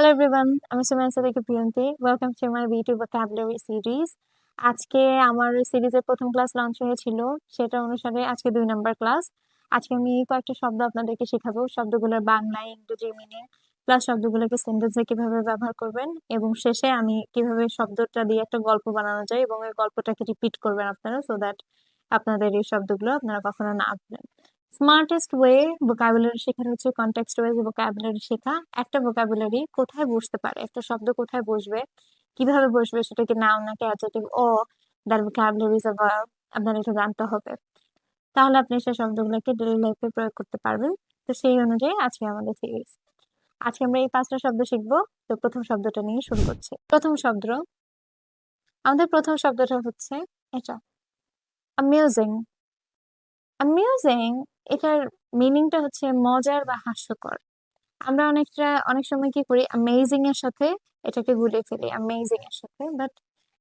Hello everyone আমি Sumaiya Sadika Priyonti welcome to my beauty vocabulary series আজকে আমার সিরিজের প্রথম ক্লাস লঞ্চ হয়েছিল। সেটা অনুসারে আজকে দুই নাম্বার ক্লাস আজকে আমি কয়েকটা শব্দ আপনাদেরকে শেখাবো। শব্দগুলোর বাংলা, ইংরেজি, মিনিং প্লাস শব্দগুলোকে সেন্টেন্সে কীভাবে ব্যবহার করবেন এবং শেষে আমি কীভাবে শব্দটা দিয়ে একটা গল্প বানানো যায় এবং এই গল্পটাকে রিপিট করবেন আপনারা সো দ্যাট আপনাদের এই শব্দগুলো আপনারা কখনো না ভুলেন স্মার্টেস্ট ওয়ে ভোকাবুলারি শেখার হচ্ছে কনটেক্সট ওয়াইজ ভোকাবুলারি শেখা। একটা ভোকাবুলারি কোথায় বসতে পারে? একটা শব্দ কোথায় বসবে? কীভাবে বসবে? সেটাকে নাউন নাকি অ্যাডজেক্টিভ ও দ্যাট ভোকাবুলারি ইজ আপনার এটা জানতে হবে। তাহলে আপনি সেই শব্দগুলোকে ডেলি লাইফে প্রয়োগ করতে পারবেন। তো সেই অনুযায়ী আজকে আমাদের সিরিজ আজকে আমরা এই পাঁচটা শব্দ শিখব। তো প্রথম শব্দটা নিয়ে শুরু করছি। প্রথম শব্দ। আমাদের প্রথম শব্দটা হচ্ছে এটা। অ্যামিউজিং অ্যামিউজিং এটার মিনিংটা হচ্ছে মজার বা হাস্যকর। আমরা অনেকটা, অনেক সময় কি করি অ্যামেজিং এর সাথে এটাকে গুলিয়ে ফেলি অ্যামেজিং এর সাথে বাট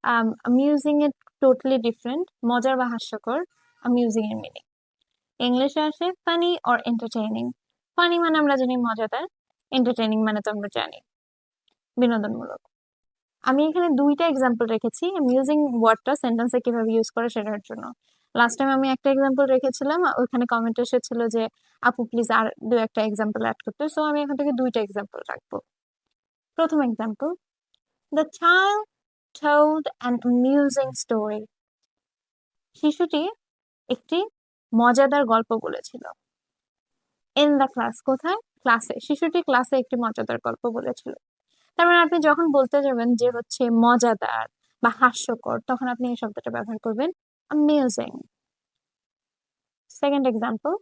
অ্যামিউজিং এর টোটালি ডিফারেন্ট মজার বা হাস্যকর অ্যামিউজিং এর মিনিং ইংলিশে আসে ফানি অর এন্টারটেইনিং ফানি মানে আমরা জানি মজাদার এন্টারটেইনিং মানে তো আমরা জানি। বিনোদনমূলক। আমি এখানে দুইটা এক্সাম্পল রেখেছি অ্যামিউজিং ওয়ার্ডটা সেন্টেন্সে কীভাবে ইউজ করে সেটার জন্য। লাস্ট টাইম আমি একটা এক্সাম্পল রেখেছিলাম, ওইখানে কমেন্ট এসেছিল যে, আপু প্লিজ আর দু একটা এক্সাম্পল অ্যাড করতে। সো আমি এখান থেকে দুইটা এক্সাম্পল রাখব। প্রথম example the child told an amusing story. শিশুটি একটি মজাদার গল্প বলেছিল। ইন দ্য ক্লাস কোথায়? ক্লাসে শিশুটি ক্লাসে একটি মজাদার গল্প বলেছিল। তার মানে আপনি যখন বলতে যাবেন যে হচ্ছে মজাদার বা হাস্যকর, তখন আপনি এই শব্দটা ব্যবহার করবেন amusing. Second example,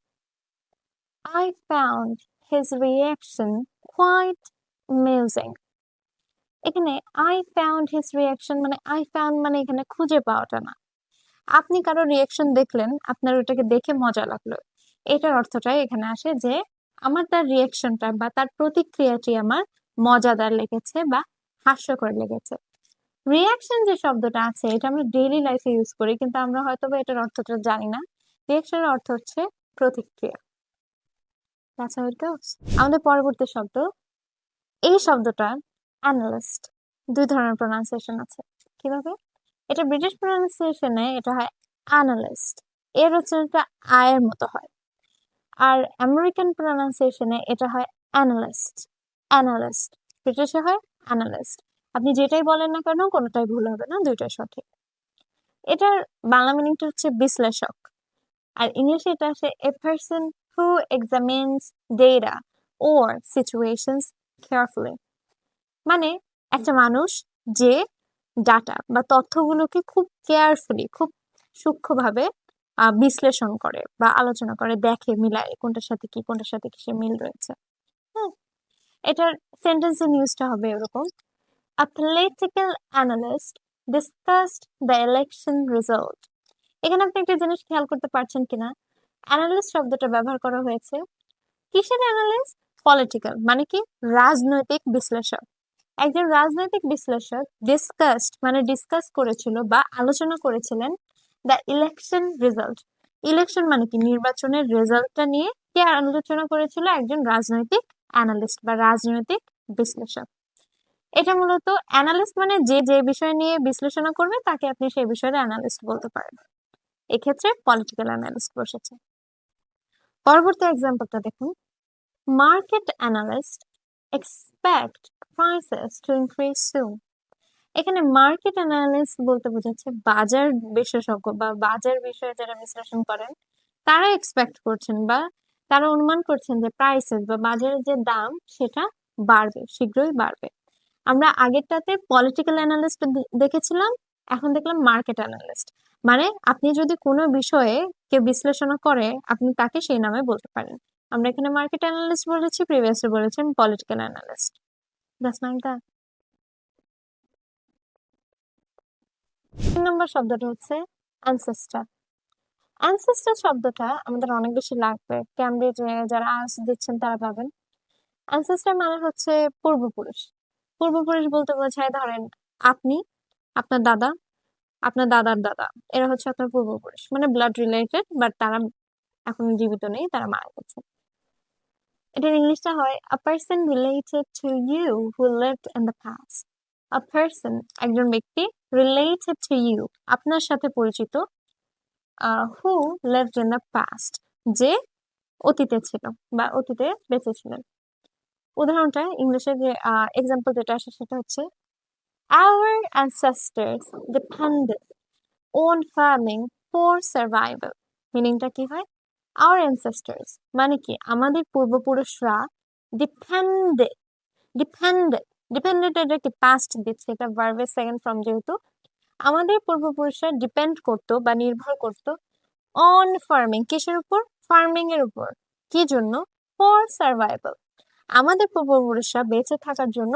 I found his reaction quite amusing. এখানে I found his reaction মানে I found মানে এখানে খুঁজে পাওয়াটা না আপনি কারও রিয়াকশন দেখলেন আপনার ওটাকে দেখে মজা লাগল এটার অর্থটাই এখানে আসে যে আমার তার রিয়াকশনটা বা তার প্রতিক্রিয়াটি আমার মজাদার লেগেছে বা হাস্যকর লেগেছে রিয়াকশন যে শব্দটা আছে, এটা আমরা ডেইলি লাইফে ইউজ করি, কিন্তু আমরা হয়তো বা এটার অর্থটা জানি না। রিয়াকশনের অর্থ হচ্ছে প্রতিক্রিয়া। আমাদের পরবর্তী শব্দ, এই শব্দটা অ্যানালিস্ট দুই ধরনের প্রনাউন্সিয়েশন আছে। কীভাবে? এটা ব্রিটিশ প্রনাউন্সিয়েশনে এটা হয় অ্যানালিস্ট এর উচ্চারণটা আয়ের মতো হয়। আর আমেরিকান প্রনাউন্সিয়েশনে এটা হয় অ্যানালিস্ট অ্যানালিস্ট ব্রিটিশে হয় অ্যানালিস্ট আপনি যেটাই বলেন না কেন, কোনোটাই ভুল হবে না, দুইটাই সঠিক। এটার বাংলা মিনিংটা হচ্ছে বিশ্লেষক। আর ইংলিশে এটা আসে a person who examines data or situations carefully মানে একটা মানুষ যে ডাটা বা তথ্যগুলোকে খুব কেয়ারফুলি খুব সূক্ষ্মভাবে বিশ্লেষণ করে বা আলোচনা করে, দেখে, মিলায় কোনটার সাথে কি, কোনটার সাথে কিসের মিল রয়েছে। হ্যাঁ এটার সেন্টেন্সের নিউজটা হবে এরকম। A political analyst discussed the election result. এখানে আপনি একটা জিনিস খেয়াল করতে পারছেন কিনা? অ্যানালিস্ট শব্দটা ব্যবহার করা হয়েছে। কিসের অ্যানালিস্ট পলিটিক্যাল মানে কি? রাজনৈতিক বিশ্লেষক। একজন রাজনৈতিক বিশ্লেষক ডিসকাসড মানে ডিসকাস করেছিল বা আলোচনা করেছিলেন দ্য ইলেকশন রেজাল্ট ইলেকশন মানে কি? নির্বাচনের রেজাল্টটা নিয়ে কে আলোচনা করেছিল? একজন রাজনৈতিক অ্যানালিস্ট বা রাজনৈতিক বিশ্লেষক। এটা মূলত অ্যানালিস্ট মানে যে যে বিষয় নিয়ে বিশ্লেষণা করবে, তাকে আপনি সেই বিষয়ে অ্যানালিস্ট বলতে পারেন। এক্ষেত্রে পলিটিক্যাল অ্যানালিস্ট বসেছে। পরবর্তী এক্সাম্পলটা দেখুন। Market analyst expect prices to increase soon এখানে মার্কেট অ্যানালিস্ট বলতে বোঝাচ্ছে বাজার বিশেষজ্ঞ বা বাজার বিষয়ে যারা বিশ্লেষণ করেন, তারা এক্সপেক্ট করছেন বা তারা অনুমান করছেন যে প্রাইসেস বা বাজারের যে দাম, সেটা বাড়বে, শীঘ্রই বাড়বে। আমরা আগেরটাতে পলিটিক্যাল অ্যানালিস্ট দেখেছিলাম, এখন দেখলাম মার্কেট অ্যানালিস্ট মানে আপনি যদি কোনো বিষয়ে কেউ বিশ্লেষণ করে, আপনি তাকে সেই নামে বলতে পারেন। আমরা এখানে মার্কেট অ্যানালিস্ট বলেছি প্রিভিয়াসলি বলেছেন political analyst that's like that তিন নম্বর শব্দটা হচ্ছে অ্যানসেস্টার অ্যানসেস্টার শব্দটা আমাদের অনেক বেশি লাগবে। ক্যামব্রিজে যারা আর্টস দিচ্ছেন তারা পাবেন অ্যানসেস্টার মানে হচ্ছে পূর্বপুরুষ। পূর্বপুরুষ বলতে বোঝায়, ধরেন আপনি, আপনার দাদা, আপনার দাদার দাদা, এরা হচ্ছে আপনার পূর্বপুরুষ। মানে ব্লাড রিলেটেড বাট তারা এখন জীবিত নেই, তারা মারা গেছে। এটার ইংলিশটা হয় a person related to you who lived in the past a person একজন ব্যক্তি রিলেটেড টু ইউ আপনার সাথে পরিচিত who lived in the past যে অতীতে ছিল বা অতীতে বেঁচে ছিলেন। উদাহরণটা ইংলিশে যে এক্সাম্পল যেটা আসে সেটা হচ্ছে, Our ancestors depended on farming for survival. মিনিংটা কি হয়? Our ancestors মানে কি? আমাদের পূর্বপুরুষরা ডিপেন্ডেড ডিপেন্ডেড ডিপেন্ডেড এটা কি? পাস্ট দিচ্ছে, এটা ভার্বের সেকেন্ড ফর্ম যেহেতু। আমাদের পূর্বপুরুষরা ডিপেন্ড করতো বা নির্ভর করতো অন ফার্মিং কিসের উপর? ফার্মিং এর উপর। কি জন্য? ফর সার্ভাইভাল আমাদের পূর্বপুরুষরা বেঁচে থাকার জন্য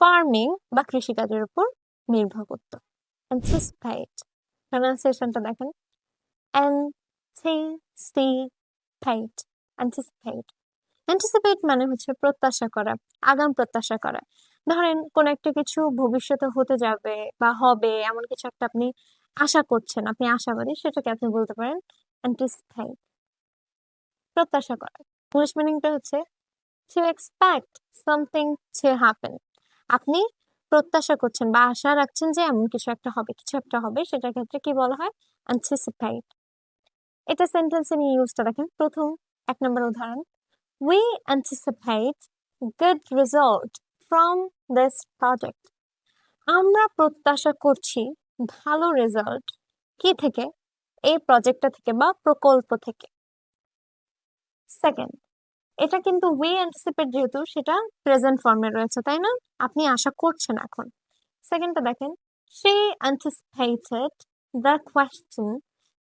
ফার্মিং বা কৃষিকাজের উপর নির্ভর করত। অ্যান্টিসিপেট প্রনাউন্সিয়েশনটা দেখেন। অ্যান্টিসিপেট অ্যান্টিসিপেট অ্যান্টিসিপেট মানে হচ্ছে প্রত্যাশা করা, আগাম প্রত্যাশা করা। ধরেন কোন একটা কিছু ভবিষ্যতে হতে যাবে বা হবে এমন কিছু একটা আপনি আশা করছেন, আপনি আশাবাদী সেটাকে আপনি বলতে পারেন অ্যান্টিসিপেট প্রত্যাশা করা। ইংলিশ মিনিংটা হচ্ছে to expect something to happen আপনি প্রত্যাশা করছেন বা আশা রাখছেন যে এমন কিছু একটা হবে, কিছু একটা হবে, সেটার ক্ষেত্রে কি বলা হয়? অ্যান্টিসিপেট এটা সেন্টেন্সে নিয়ে ইউজটা দেখেন। প্রথম এক নম্বর উদাহরণ। We anticipate good result from this project আমরা প্রত্যাশা করছি ভালো রেজাল্ট কি থেকে? এই প্রজেক্টটা থেকে বা প্রকল্প থেকে। সেকেন্ড এটা কিন্তু উই অ্যান্টিসিপেট যেহেতু সেটা প্রেজেন্ট ফর্মে রয়েছে, তাই না? আপনি আশা করছেন এখন। সেকেন্ডটা দেখেন। She anticipated the question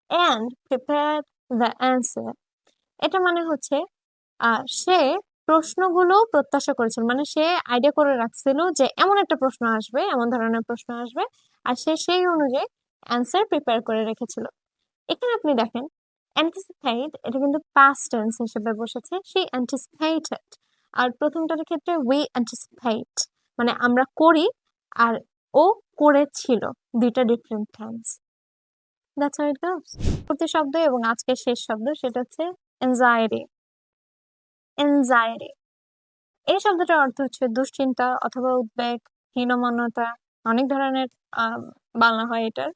and prepare the answer এটা মানে হচ্ছে সে প্রশ্নগুলো প্রত্যাশা করেছিল। মানে সে আইডিয়া করে রাখছিল যে এমন একটা প্রশ্ন আসবে, এমন ধরনের প্রশ্ন আসবে, আর সে সেই অনুযায়ী অ্যান্সার প্রিপেয়ার করে রেখেছিল। এখানে আপনি দেখেন অ্যান্টিসিপেট এটা কিন্তু পাস্ট টেন্স হিসেবে বসেছে সেই অ্যান্টিসিপেটেড আর প্রথমটার ক্ষেত্রে উই অ্যান্টিসিপেট মানে আমরা করি আর ও করেছিল, দুইটা different tense that's how it goes প্রতি শব্দ এবং আজকের শেষ শব্দ সেটা হচ্ছে এনজাইটি এনজাইটি এই শব্দটার অর্থ হচ্ছে দুশ্চিন্তা অথবা উদ্বেগ, হীনমন্যতা, অনেক ধরনের বাংলা হয় এটার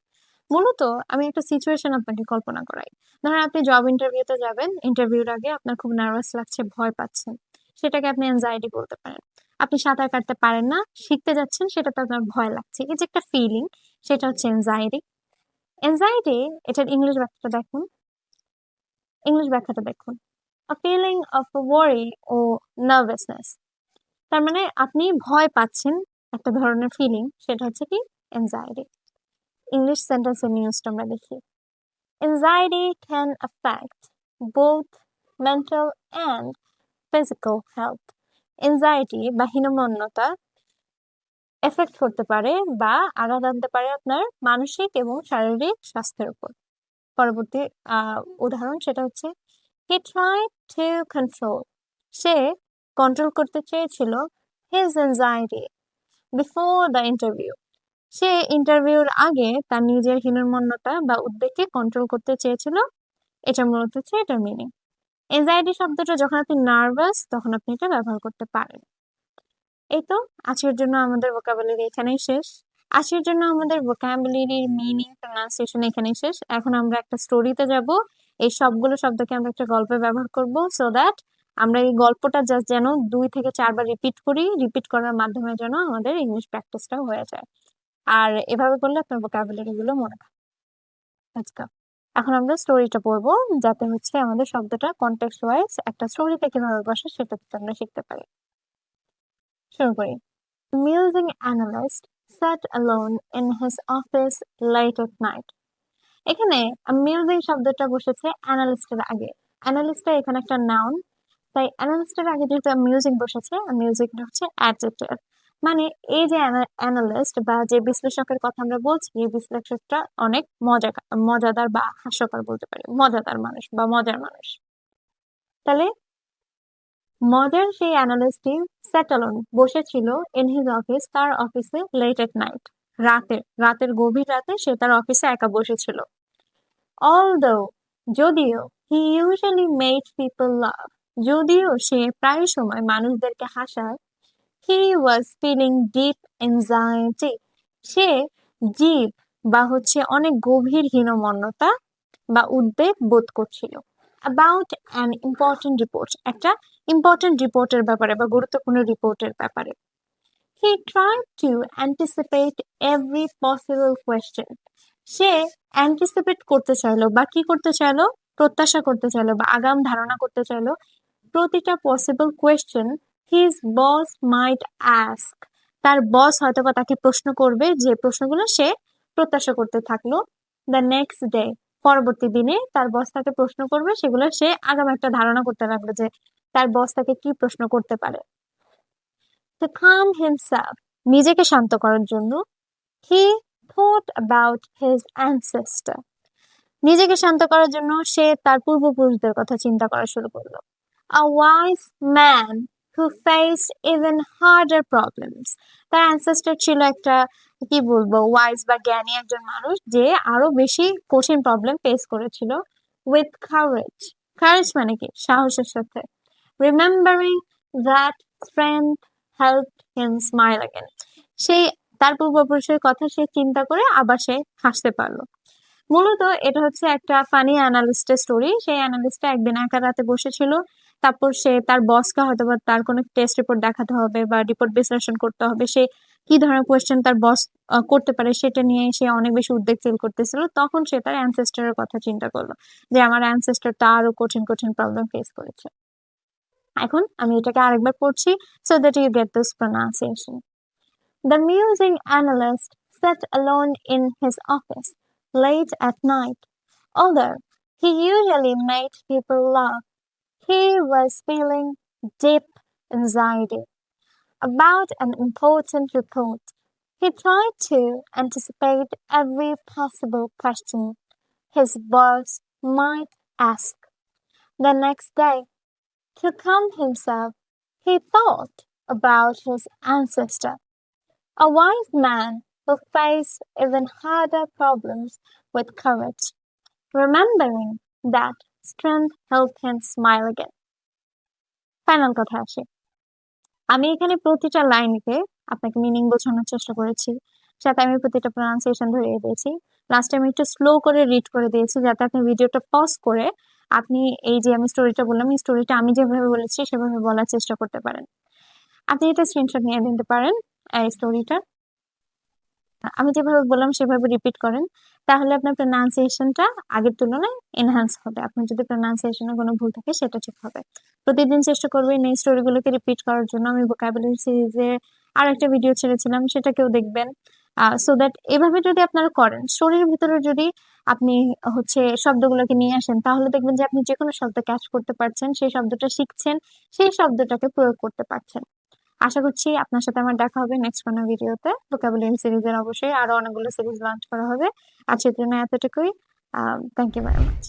মূলত আমি একটা সিচুয়েশন আপনাকে কল্পনা করাই। ধরেন আপনি জব ইন্টারভিউতে যাবেন ইন্টারভিউর আগে আপনার খুব নার্ভাস লাগছে, ভয় পাচ্ছেন। সেটাকে আপনি অ্যাংজাইটি বলতে পারেন। আপনি সাঁতার কাটতে পারেন না, শিখতে যাচ্ছেন, সেটাতে আপনার ভয় লাগছে। এই যে একটা ফিলিং সেটা হচ্ছে এনজাইটি এনজাইটি এটার ইংলিশ ব্যাখ্যাটা দেখুন। ইংলিশ ব্যাখ্যাটা দেখুন। আ ফিলিং অফ ওয়ারি ও নার্ভাসনেস তার মানে আপনি ভয় পাচ্ছেন একটা ধরনের ফিলিং সেটা হচ্ছে কি? এনজাইটি ইংলিশ সেন্টেন্সের নিউজটা আমরা দেখি Anxiety can affect both mental and physical health. Anxiety বা হীনমন্যতা এফেক্ট করতে পারে বা আঘাত আনতে পারে আপনার মানসিক এবং শারীরিক স্বাস্থ্যের উপর। পরবর্তী উদাহরণ সেটা হচ্ছে হি ট্রাই টু কন্ট্রোল সে কন্ট্রোল করতে চেয়েছিল his anxiety before the interview সে ইন্টারভিউর আগে তার নিজের হীনমন্যতা বা উদ্বেগকে কন্ট্রোল করতে চেয়েছিল। এটা মূলত হচ্ছে এটার মিনিং। এনজাইটি শব্দটা যখন আপনি নার্ভাস তখন আপনি এটা ব্যবহার করতে পারেন। এই তো, আজকের জন্য আমাদের ভোকাবুলারি এখানেই শেষ। আজকের জন্য আমাদের ভোকাবুলারির মিনিং প্রনাউন্সিয়েশন এখানেই শেষ। এখন আমরা একটা স্টোরিতে যাব। এই সবগুলো শব্দকে আমরা একটা গল্পে ব্যবহার করব সো দ্যাট আমরা এই গল্পটা জাস্ট যেন দুই থেকে চারবার রিপিট করি। রিপিট করার মাধ্যমে যেন আমাদের ইংলিশ প্র্যাকটিসটাও হয়ে যায়। আর এভাবে করলে আপনার ভোকাবুলারি গুলো মনে থাকে। আচ্ছা এখন আমরা স্টোরিটা পড়ব যাতে হচ্ছে আমাদের শব্দটা কন্টেক্সট ওয়াইজ একটা স্টোরিতে কীভাবে বসে সেটা আমরা শিখতে পারি। শুরু করি। Musing analyst sat alone in his office late at night. এখানে মিউজিং শব্দটা বসেছে অ্যানালিস্টের আগে। অ্যানালিস্টটা এখানে একটা নাউন তাই অ্যানালিস্টের আগে যেহেতু মিউজিক বসেছে। মিউজিকটা হচ্ছে অ্যাডজেক্টিভ মানে এই যে অ্যানালিস্ট বা যে বিশ্লেষকের কথা আমরা বলছি, এই বিশ্লেষকটা অনেক মজা, মজাদার বা হাস্যকর বলতে পারি। মজাদার মানুষ বা মজার মানুষ। তাহলে মজার সেই অ্যানালিস্টটি সেটলন বসেছিল ইন হিজ অফিস তার অফিসে লেট এট নাইট রাতে, রাতের গভীর রাতে সে তার অফিসে একা বসেছিল। অল যদিও he usually made people love যদিও সে প্রায় সময় মানুষদেরকে হাসায় he was feeling deep anxiety say deep বা হচ্ছে অনেক গভীর হীনমন্যতা বা উদ্বেগ বোধ করছিল। অ্যাবাউট অ্যান ইম্পর্টেন্ট রিপোর্ট একটা ইম্পর্টেন্ট রিপোর্টের ব্যাপারে বা গুরুত্বপূর্ণ রিপোর্টের ব্যাপারে। He try to anticipate every possible question say anticipate করতে চাইলো বা কি করতে চাইলো? প্রত্যাশা করতে চাইলো বা আগাম ধারণা করতে চাইলো। প্রতিটা possible question his boss might ask তার বস হয়তো বা তাকে প্রশ্ন করবে, যে প্রশ্নগুলো সে প্রত্যাশা করতে থাকল দ্য নেক্সট ডে পরবর্তী দিনে তার বস তাকে প্রশ্ন করবে, সেগুলো সে আগাম একটা ধারণা করতে লাগল যে তার বস তাকে কি প্রশ্ন করতে পারে। To calm himself, নিজেকে শান্ত করার জন্য he thought about his ancestor. নিজেকে শান্ত করার জন্য সে তার পূর্বপুরুষদের কথা চিন্তা করা শুরু করল। আ wise man who faced even harder problems. তার ancestor ছিল একটা, কি বলব ওয়াইজ বা জ্ঞানী একজন মানুষ যে আরও বেশি কঠিন প্রবলেম ফেস করেছিল উইথ courage. Courage মানে কি? সাহসের সাথে। Remembering that strength help him smile again সেই তার পূর্বপুরুষের কথা সে চিন্তা করে আবার সে হাসতে পারল। মূলত এটা হচ্ছে একটা ফানি অ্যানালিস্টের স্টোরি সেই অ্যানালিস্টটা একদিন একা রাতে বসেছিল। তারপর সে তার বসকে হয়তো বা তার কোনো টেস্ট রিপোর্ট দেখাতে হবে বা রিপোর্ট বিশ্লেষণ করতে হবে সে কি ধরনের কোয়েশ্চেন তার বস করতে পারে সেটা নিয়ে সে অনেক বেশি উদ্বেগ ফিল করতেছিল তখন সে তার অ্যানসেস্টারের কথা চিন্তা করল যে আমার অ্যানসেস্টারটা আরও কঠিন কঠিন প্রবলেম ফেস করেছে এখন আমি এটাকে আরেকবার পড়ছি so that you get this pronunciation. The musing analyst sat alone in his office late at night. Although he usually made people laugh, he was feeling deep anxiety about an important report. He tried to anticipate every possible question his boss might ask. The next day, to calm himself, he thought about his ancestor, a wise man who faced even harder problems with courage, remembering that strength helped him smile again. Final কথা আসে। আমি এখানে প্রতিটা লাইনকে আপনাকে meaning বোঝানোর চেষ্টা করেছি সাথে আমি প্রতিটা প্রনাউন্সিয়েশন ধরিয়ে দিয়েছি লাস্টে আমি একটু স্লো করে রিড করে দিয়েছি, যাতে আপনি ভিডিওটা পজ করে আপনি এই যে আমি স্টোরিটা বললাম, এই স্টোরিটা আমি যেভাবে বলেছি, সেভাবে বলার চেষ্টা করতে পারেন। আপনি এটা স্ক্রিনশট নিয়ে নিতে পারেন, এই স্টোরিটা আমি যেভাবে বললাম, সেভাবে রিপিট করেন। তাহলে আপনার প্রনাউন্সিয়েশনটা আগের তুলনায় এনহান্স হবে। আপনার যদি প্রনাউন্সিয়েশনে কোনো ভুল থাকে, সেটা ঠিক হবে। প্রতিদিন চেষ্টা করবেন এই স্টোরিগুলোকে রিপিট করার জন্য। আমি ভোকাবুলারি সিরিজে আর একটা ভিডিও ছেড়েছিলাম, সেটাকেও দেখবেন। সো দ্যাট এভাবে যদি আপনারা করেন স্টোরির ভিতরে যদি আপনি হচ্ছে শব্দগুলোকে নিয়ে আসেন, তাহলে দেখবেন যে আপনি যে কোনো শব্দ ক্যাচ করতে পারছেন, সেই শব্দটা শিখছেন, সেই শব্দটাকে প্রয়োগ করতে পারছেন। আশা করছি আপনার সাথে আমার দেখা হবে নেক্সট কোনো ভিডিওতে ভোকাবুলারি সিরিজের অবশ্যই আরও অনেকগুলো সিরিজ লঞ্চ করা হবে। আজকের জন্য এতটুকুই। Thank you very much